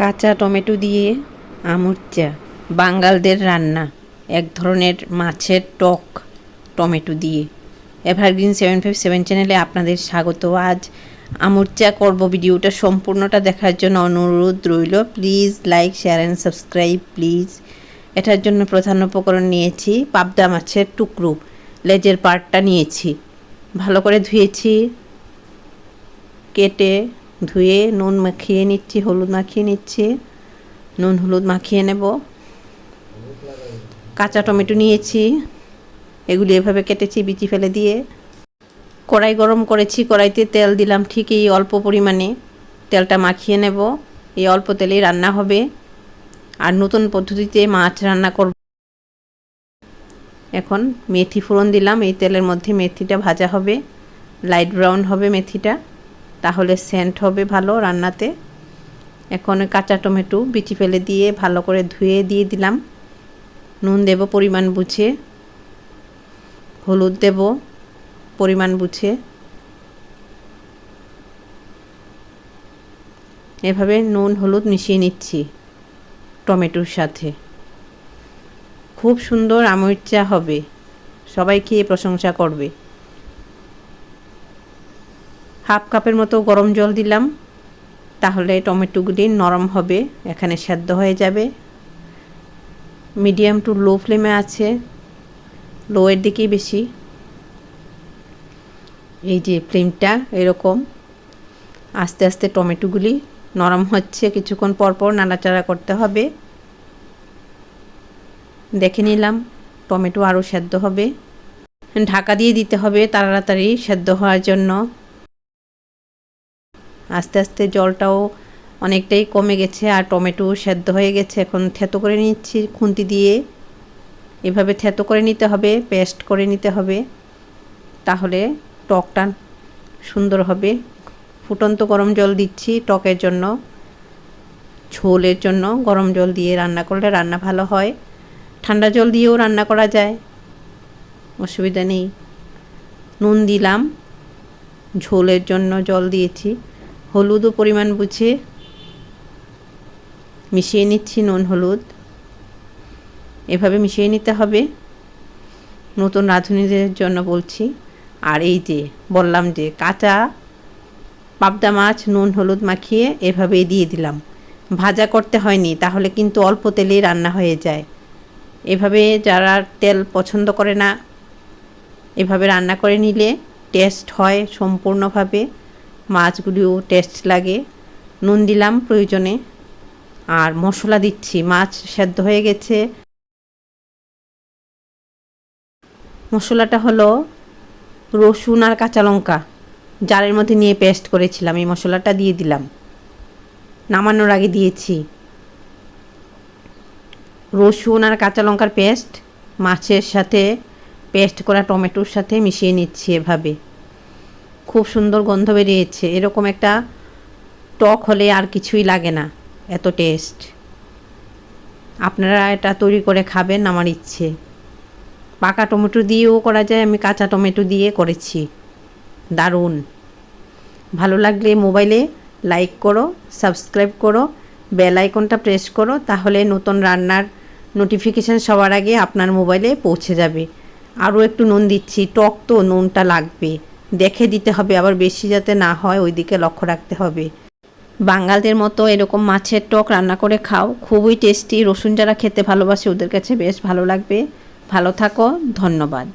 কাঁচা টমেটো দিয়ে আমুরচা বাঙালদের রান্না। এক ধরনের মাছের টক টমেটো দিয়ে। এভারগ্রিন সেভেন ফাইভ সেভেন চ্যানেলে আপনাদের স্বাগত। আজ আমুরচা করব ভিডিওটা সম্পূর্ণটা দেখার জন্য অনুরোধ রইল। Please like, share and subscribe, please. এটার জন্য প্রধান উপকরণ নিয়েছি পাবদা মাছের টুকরো। লেজের পার্টটা নিয়েছি। ভালো করে ধুয়েছি। কেটে ধুয়ে নুন মাখিয়ে নিচ্ছি, হলুদ মাখিয়ে নিচ্ছি। নুন, হলুদ মাখিয়ে নেব। কাঁচা টমেটো নিয়েছি। এগুলি এভাবে কেটেছি, বিচি ফেলে দিয়ে। কড়াই গরম করেছি, কড়াইতে তেল দিলাম ঠিক এই অল্প পরিমাণে। তেলটা মাখিয়ে নেব। এই অল্প তেলেই রান্না হবে। আর নতুন পদ্ধতিতে মাছ রান্না করব। এখন মেথি ফোড়ন দিলাম। এই তেলের মধ্যে মেথিটা ভাজা হবে। লাইট ব্রাউন হবে মেথিটা। তাহলে সেন্ট হবে ভালো রান্নাতে। এখন কাঁচা টমেটো বিচি ফেলে দিয়ে ভালো করে ধুয়ে দিয়ে দিলাম। নুন দেব পরিমাণ বুঝে। হলুদ দেব পরিমাণ বুঝে। এভাবে নুন হলুদ মিশিয়ে নিচ্ছি টমেটোর সাথে। খুব সুন্দর আমরিচা হবে। সবাই খেয়ে প্রশংসা করবে। হাফ কাপের মতো গরম জল দিলাম। তাহলে টমেটোগুলি নরম হবে, এখানে সেদ্ধ হয়ে যাবে। মিডিয়াম টু লো ফ্লেমে আছে লোয়ের দিকেই বেশি। এই যে ফ্লেমটা এরকম, আস্তে আস্তে টমেটোগুলি নরম হচ্ছে, কিছুক্ষণ পর পর নাড়াচাড়া করতে হবে। দেখে নিলাম টমেটো আরও সেদ্ধ হবে। ঢাকা দিয়ে দিতে হবে তাড়াতাড়ি সেদ্ধ হওয়ার জন্য। আস্তে আস্তে জলটাও অনেকটাই কমে গেছে আর টমেটো সেদ্ধ হয়ে গেছে। এখন থেতো করে নিচ্ছি খুন্তি দিয়ে। এভাবে থেতো করে নিতে হবে, পেস্ট করে নিতে হবে। তাহলে টকটা সুন্দর হবে। ফুটন্ত গরম জল দিচ্ছি টকের জন্য। ঝোলের জন্য গরম জল দিয়ে রান্না করলে রান্না ভালো হয়। ঠান্ডা জল দিয়েও রান্না করা যায়। অসুবিধা নেই। নুন দিলাম। ঝোলের জন্য জল দিয়েছি। হলুদও পরিমাণ বুঝে। মিশিয়ে নিচ্ছি নুন, হলুদ। এভাবে মিশিয়ে নিতে হবে। নতুন রাঁধুনিদের জন্য বলছি। আর এই যে বললাম যে কাঁচা পাবদা মাছ, নুন, হলুদ মাখিয়ে এভাবেই দিয়ে দিলাম। ভাজা করতে হয়নি, তাহলে কিন্তু অল্প তেলেই রান্না হয়ে যায়। এভাবে যারা তেল পছন্দ করে না, এভাবে রান্না করে নিলে টেস্ট হয় সম্পূর্ণভাবে। মাছগুলিও টেস্ট লাগে। নুন দিলাম প্রয়োজনে। আর মশলা দিচ্ছি, মাছ সেদ্ধ হয়ে গেছে। মশলাটা হলো রসুন আর কাঁচা লঙ্কা। জারের মধ্যে নিয়ে পেস্ট করেছিলাম, এই মশলাটা দিয়ে দিলাম। নামানোর আগে দিয়েছি। রসুন আর কাঁচা লঙ্কার পেস্ট, মাছের সাথে পেস্ট করা টমেটোর সাথে মিশিয়ে নিচ্ছি এভাবে। খুব সুন্দর গন্ধ বেরিয়েছে। এরকম একটা টক হলে আর কিছুই লাগে না। এত টেস্ট আপনারা এটা তৈরি করে খাবেন আমার ইচ্ছে। পাকা টমেটো দিয়েও করা যায়, আমি কাঁচা টমেটো দিয়ে করেছি। দারুণ। ভালো লাগলে মোবাইলে লাইক করো, সাবস্ক্রাইব করো, বেল আইকনটা প্রেস করো, তাহলে নতুন রান্নার নোটিফিকেশান সবার আগে আপনার মোবাইলে পৌঁছে যাবে। আরও একটু নুন দিচ্ছি, টক তো নুনটা লাগবে। দেখে দিতে হবে, আবার বেশি যাতে না হয় ওই দিকে লক্ষ্য রাখতে হবে। বাঙালদের মতো এরকম মাছের টক রান্না করে খাও, খুবই টেস্টি। রসুন যারা খেতে ভালোবাসে, ওদের কাছে বেশ ভালো লাগবে। ভালো থাকো, ধন্যবাদ।